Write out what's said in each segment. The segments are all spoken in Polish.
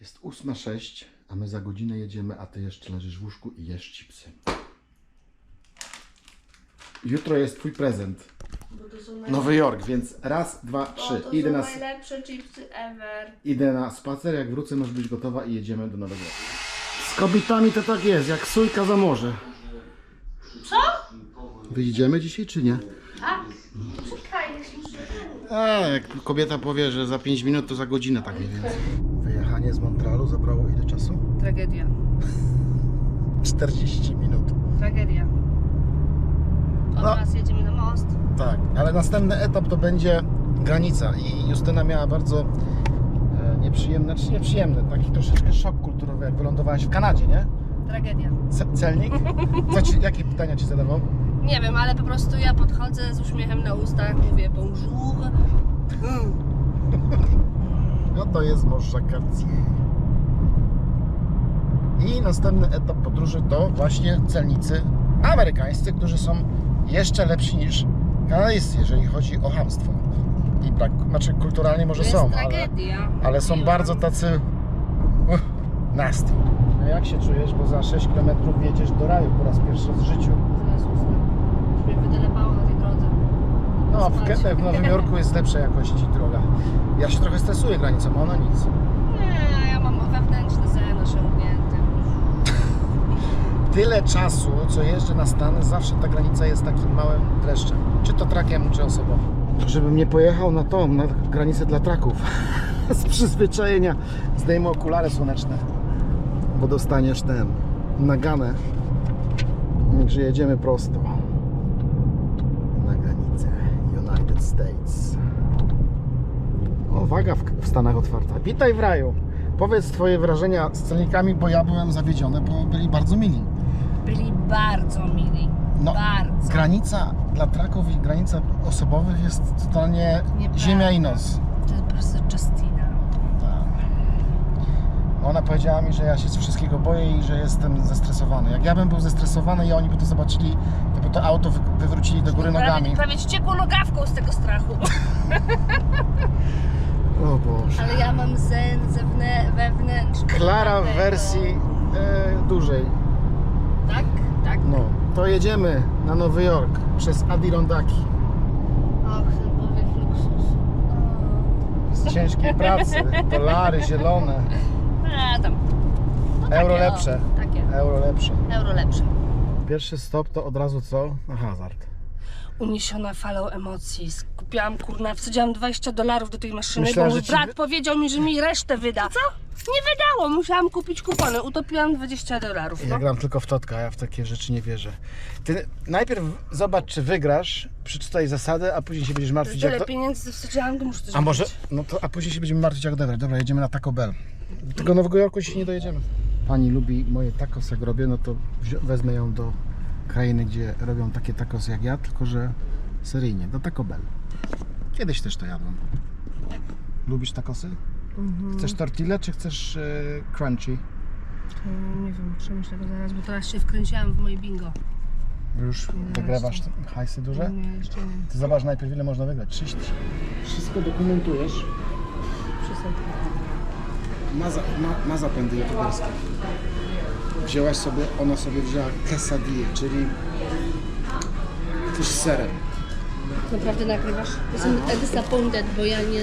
Jest 8.06, a my za godzinę jedziemy, a ty jeszcze leżysz w łóżku i jesz chipsy. Jutro jest twój prezent. Bo to są Nowy Jork, więc raz, dwa, trzy. to Idę są na, najlepsze chipsy ever. idę na spacer, jak wrócę możesz być gotowa i jedziemy do Nowego Jorku. Z kobietami to tak jest, jak sójka za morze. Co? Wyjdziemy dzisiaj czy nie? Czekaj, jest muszę... A, jak kobieta powie, że za 5 minut, to za godzinę tak mniej więcej. Wyjechanie z Montrealu zabrało ile czasu? Tragedia. 40 minut. Tragedia. No. Teraz jedziemy na most. Tak, ale następny etap to będzie granica i Justyna miała bardzo e, nieprzyjemny, czy nieprzyjemny, taki troszeczkę szok kulturowy, jak wylądowałaś w Kanadzie, nie? Tragedia. Ce- celnik? Co ci, jakie pytania ci zadawał? Nie wiem, ale po prostu ja podchodzę z uśmiechem na ustach, mówię bonjour. No to jest Morza Cartier. I następny etap podróży to właśnie celnicy amerykańscy, którzy są jeszcze lepsi niż kanadyjscy, jeżeli chodzi o hamstwo. I brak, znaczy kulturalnie może są, ale, tragedia. ale są bardzo tacy uh, nasty. No jak się czujesz, bo za 6 km jedziesz do raju po raz pierwszy w życiu? Jezus, już mnie wydelepało na tej drodze. No, w. Ke- w Nowym Jorku jest lepszej jakości droga. Ja się trochę stresuję granicą, a ona nic. Nie, ja mam wewnętrzny sen osiągnięty. tyle czasu, co jeżdżę na Stany, zawsze ta granica jest takim małym dreszczem. Czy to trakiem, czy osobowym. Żebym nie pojechał na tą, na granicę dla traków. Z przyzwyczajenia zdejmę okulary słoneczne, bo dostaniesz ten, naganę. Także jedziemy prosto na granicę United States. O, waga w, w Stanach otwarta. Witaj w raju. Powiedz Twoje wrażenia z celnikami, bo ja byłem zawiedziony, bo byli bardzo mili. Byli bardzo mili. No, bardzo. Granica dla traków i granica osobowych jest totalnie Nieprawda. ziemia i noc. To jest po prostu Justina. Tak. Ona powiedziała mi, że ja się z wszystkiego boję i że jestem zestresowany. Jak ja bym był zestresowany i oni by to zobaczyli, to by to auto wy- wywrócili do góry nogami. Prawie, prawie ściekło nogawką z tego strachu. O Boże. Ale ja mam zen zewnę, wewnętrzny. Klara w wersji e, dużej. Tak, tak. No, to jedziemy na Nowy Jork przez Adirondaki. Och, ten powiew luksusu. Z ciężkiej pracy. Dolary zielone. A, tam. No takie, Euro o, lepsze. Takie. Euro lepsze. Euro lepsze. Pierwszy stop to od razu co? Na hazard. Uniesiona falą emocji. Skupiłam, kurna, wsadziłam 20 dolarów do tej maszyny, Myślałem, bo mój że ci brat wy- powiedział mi, że mi resztę wyda. Co? Nie wydało, musiałam kupić kupony. Utopiłam 20 dolarów. Ja No. gram tylko w totka, ja w takie rzeczy nie wierzę. Ty najpierw zobacz, czy wygrasz, przeczytaj zasady, a później się będziesz martwić jak Tyle to... pieniędzy wsadziłam, to muszę coś A może, kupić. no to, a później się będziemy martwić jak odebrać. Dobra, jedziemy na Taco Bell. Do tego Nowego Jorku się nie dojedziemy. Pani lubi moje tacos jak robię, no to wzi- wezmę ją do krainy, gdzie robią takie tacos jak ja, tylko że seryjnie, do Taco Bell. Kiedyś też to jadłem. Lubisz tacosy? Mhm. Chcesz tortillę, czy chcesz e, crunchy? Mm, Nie wiem, przemyślę go zaraz, bo teraz się wkręciłam w moje bingo. Już wygrywasz hajsy duże? Nie, jeszcze nie. Ty zobacz najpierw ile można wygrać. 30 tysięcy. Wszystko dokumentujesz. Przestań. Ma, za, ma, ma zapędy youtuberskie. Wzięłaś sobie, ona sobie wzięła quesadille, czyli coś z serem. Naprawdę nagrywasz? Jestem disappointed, bo ja nie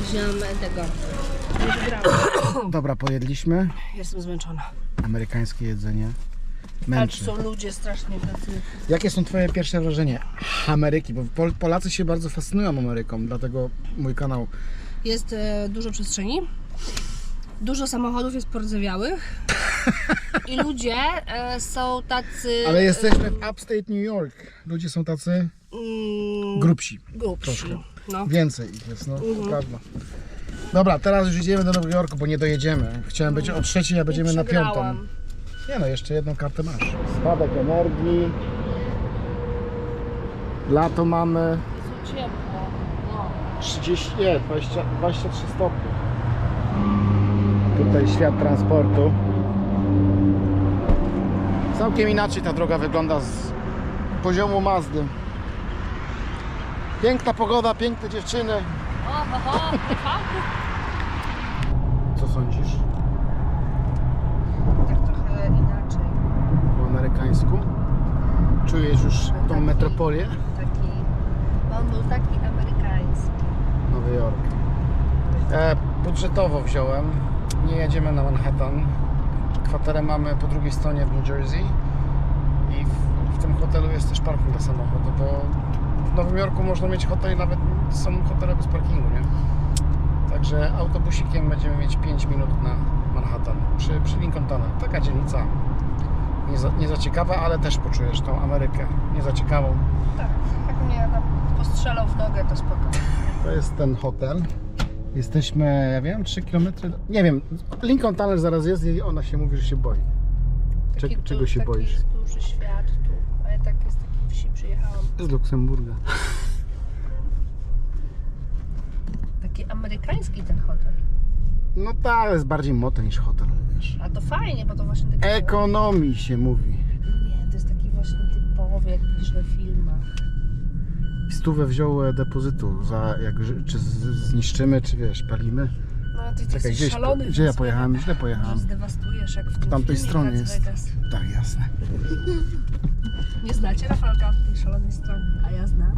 wziąłam tego. Nie. Dobra, pojedliśmy. Jestem zmęczona. Amerykańskie jedzenie. Ale Męczy. to są ludzie strasznie tacy. Jakie są twoje pierwsze wrażenie Ameryki? Bo Pol- Polacy się bardzo fascynują Ameryką, dlatego mój kanał Jest e, dużo przestrzeni. Dużo samochodów jest pordzewiałych. I ludzie e, są tacy. Ale jesteśmy w upstate New York. Ludzie są tacy Mm, grubsi. grubsi. troszkę. No. Więcej ich jest, no to prawda. Dobra, teraz już idziemy do Nowego Jorku, bo nie dojedziemy. Chciałem być o trzeciej, a będziemy na piątą. Przegrałam. Nie no, jeszcze jedną kartę masz. Spadek energii. Lato mamy Co ciepło. No. 30, nie, 20, 23 stopnie. Tutaj świat transportu. Całkiem inaczej ta droga wygląda z poziomu Mazdy. Piękna pogoda, piękne dziewczyny. Co sądzisz? Tak trochę inaczej. Po amerykańsku? Czujesz już tą Taki- metropolię? Taki, on był taki amerykański. Nowy Jork. E, budżetowo wziąłem. Nie jedziemy na Manhattan. Kwaterę mamy po drugiej stronie w New Jersey. I w, w tym hotelu jest też parking dla samochodu, bo w Nowym Jorku można mieć hotel i nawet są hotele bez parkingu, nie? Także autobusikiem będziemy mieć 5 minut na Manhattan przy, przy Lincoln Tunnel. Taka dzielnica nie za, nie za ciekawa, ale też poczujesz tą Amerykę nie za ciekawą. Tak, jak mnie tam postrzelał w nogę, to spoko. To jest ten hotel. Jesteśmy, ja wiem, 3 km. Nie wiem, Lincoln Tunnel zaraz jest i ona się mówi, że się boi. Cze- Taki czego się taki boisz? duży świat tu. A ja tak z takiej wsi przyjechałam. Z Luksemburga. Taki amerykański ten hotel. No tak, jest bardziej motel niż hotel, wiesz. A to fajnie, bo to właśnie taki... Ekonomii się mówi. Nie, to jest taki właśnie typowy, jak widzisz we filmach. Stówę wziął e, depozytu za, jak, czy zniszczymy, czy wiesz, palimy. No ty, ty Czekaj, jesteś gdzieś, szalony. gdzie ja pojechałem? Źle Że pojechałem. zdewastujesz jak w tym tamtej filmie stronie jest. Vegas. Tak, jasne. Nie znacie Rafalka od tej szalonej strony, a ja znam.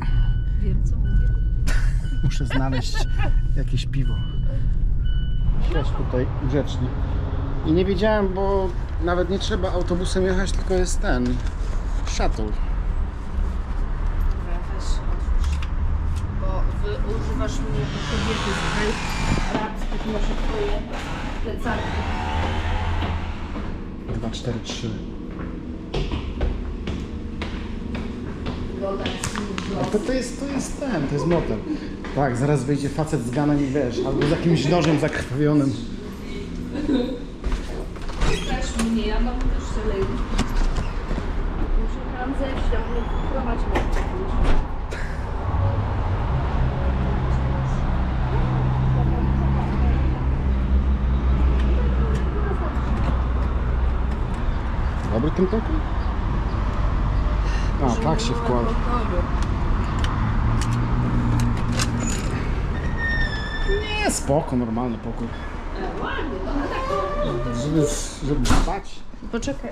Wiem co mówię. Muszę znaleźć jakieś piwo. Też tutaj grzecznie. I nie wiedziałem, bo nawet nie trzeba autobusem jechać, tylko jest ten shuttle. Dobra, weź otwórz. Bo wy używasz mnie jako kobiety z tej rad, tak noszę twoje plecaki. 2, 4, 3. Wygląda jak A to, to, jest, to jest ten, to jest motel. Tak, zaraz wyjdzie facet z ganem i wiesz, albo z jakimś nożem zakrwawionym. Też mnie, ja mam też sobie. Muszę tam zejść, a mnie prowadź mnie. Dobry tym toku? A, tak się wkłada. Nie, spoko, normalny pokój. Żeby, żeby spać. Poczekaj.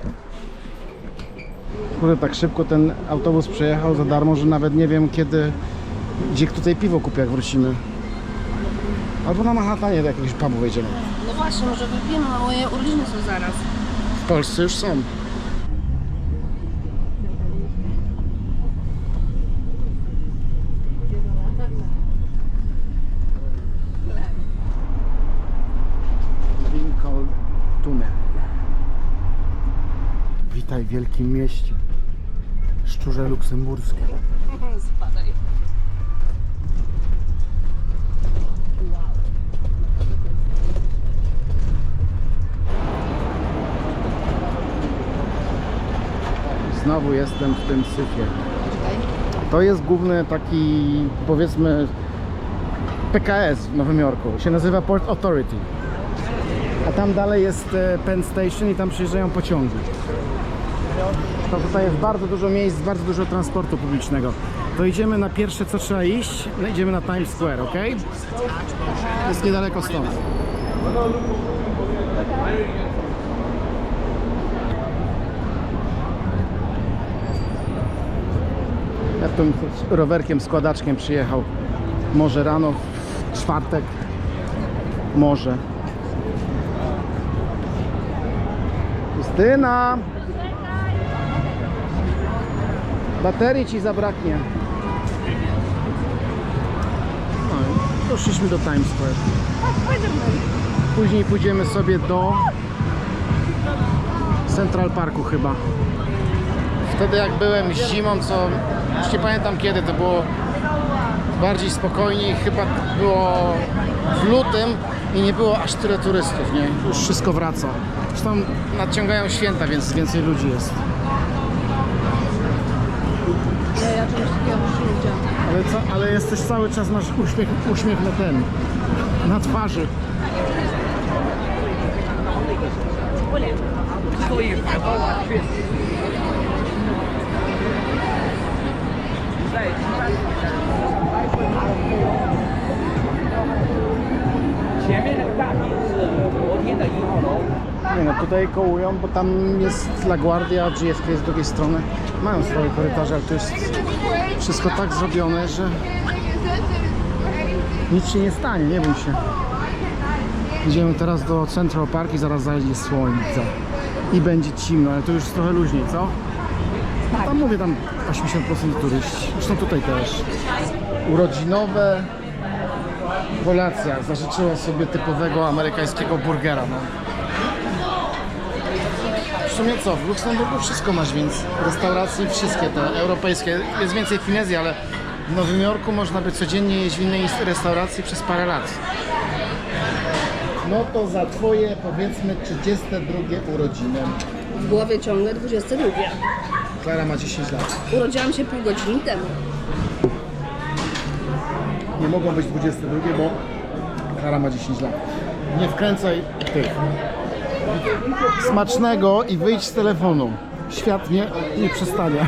Kurde, tak szybko ten autobus przejechał za darmo, że nawet nie wiem kiedy, gdzie tutaj piwo kupię jak wrócimy. Albo na Manhattanie do jakiegoś pubu wejdziemy. No właśnie, może wypijemy, a moje urodziny są zaraz. W Polsce już są. Lincoln Tunnel. Witaj w wielkim mieście. Szczurze luksemburskie. Spadaj. Znowu jestem w tym syfie. To jest główny taki, powiedzmy, PKS w Nowym Jorku. Się nazywa Port Authority. A tam dalej jest e, Penn Station i tam przyjeżdżają pociągi. To tutaj jest bardzo dużo miejsc, bardzo dużo transportu publicznego. To idziemy na pierwsze, co trzeba iść. No, idziemy na Times Square, ok? Jest niedaleko stąd. Ja tym rowerkiem, składaczkiem przyjechał. Może rano, w czwartek. Może. Justyna! Baterii ci zabraknie. No i doszliśmy do Times Square. Później pójdziemy sobie do Central Parku chyba. Wtedy jak byłem zimą, co już nie pamiętam kiedy, to było bardziej spokojniej, chyba było w lutym i nie było aż tyle turystów, nie? Już wszystko wraca. Zresztą nadciągają święta, więc więcej ludzi jest. Ale, co, ale jesteś cały czas, masz uśmiech, uśmiech na ten, na twarzy. Nie no, tutaj kołują, bo tam jest LaGuardia, GFK jest z drugiej strony. Mają swoje korytarze, ale to jest wszystko tak zrobione, że nic się nie stanie, nie bój się. Idziemy teraz do Central Park i zaraz zajdzie słońce. I będzie cimno, ale to już trochę luźniej, co? Tak. Tam mówię, tam 80% turyści. Zresztą tutaj też. Urodzinowe kolacja. Zażyczyła sobie typowego amerykańskiego burgera. No. W sumie co, w Luksemburgu wszystko masz, więc restauracje wszystkie te europejskie. Jest więcej finezji, ale w Nowym Jorku można by codziennie jeść w innej restauracji przez parę lat. No to za twoje powiedzmy 32 urodziny. W głowie ciągle 22. Klara ma 10 lat. Urodziłam się pół godziny temu. Nie mogą być 22, bo Klara ma 10 lat. Nie wkręcaj tych. Smacznego i wyjdź z telefonu. Świat nie, nie przestanie.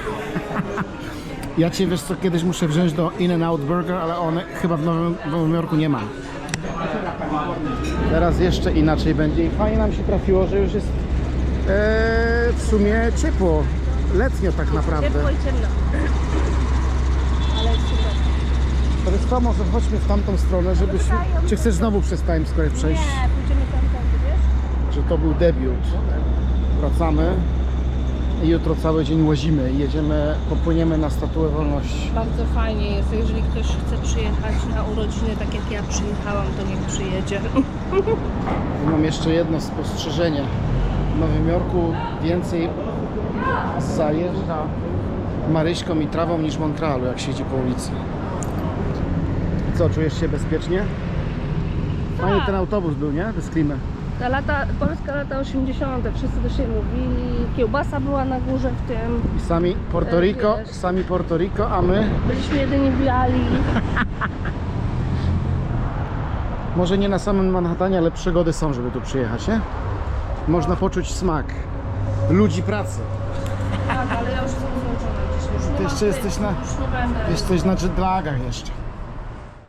Ja cię wiesz co, kiedyś muszę wziąć do In-N-Out Burger, ale one chyba w Nowym, w Nowym Jorku nie ma. Teraz jeszcze inaczej będzie i fajnie nam się trafiło, że już jest e, w sumie ciepło. Letnio tak naprawdę. Ciepło i ciemno. Ale super. To jest może chodźmy w tamtą stronę, żebyśmy... Czy chcesz znowu przez Times Square przejść? Nie, pójdziemy tam, tam, wiesz? Że to był debiut. Wracamy i jutro cały dzień łazimy jedziemy, popłyniemy na Statuę Wolności. Bardzo fajnie jest, jeżeli ktoś chce przyjechać na urodziny, tak jak ja przyjechałam, to niech przyjedzie. Mam jeszcze jedno spostrzeżenie. W Nowym Jorku więcej zajeżdża Maryśką i trawą niż Montrealu, jak siedzi po ulicy. Co, czujesz się bezpiecznie? Fajny ten autobus był, nie? Bez klimy. Ta lata, Polska lata 80. Wszyscy do siebie mówili, kiełbasa była na górze w tym, I sami Porto Rico, Wiesz. sami Porto Rico, a my byliśmy jedyni biali. może nie na samym Manhattanie, ale przygody są, żeby tu przyjechać, nie? Można poczuć smak ludzi pracy. Tak, ale ja już jestem zmęczona. Już nie Ty jeszcze jesteś na- Już nie będę. Jesteś na jetlagach jeszcze.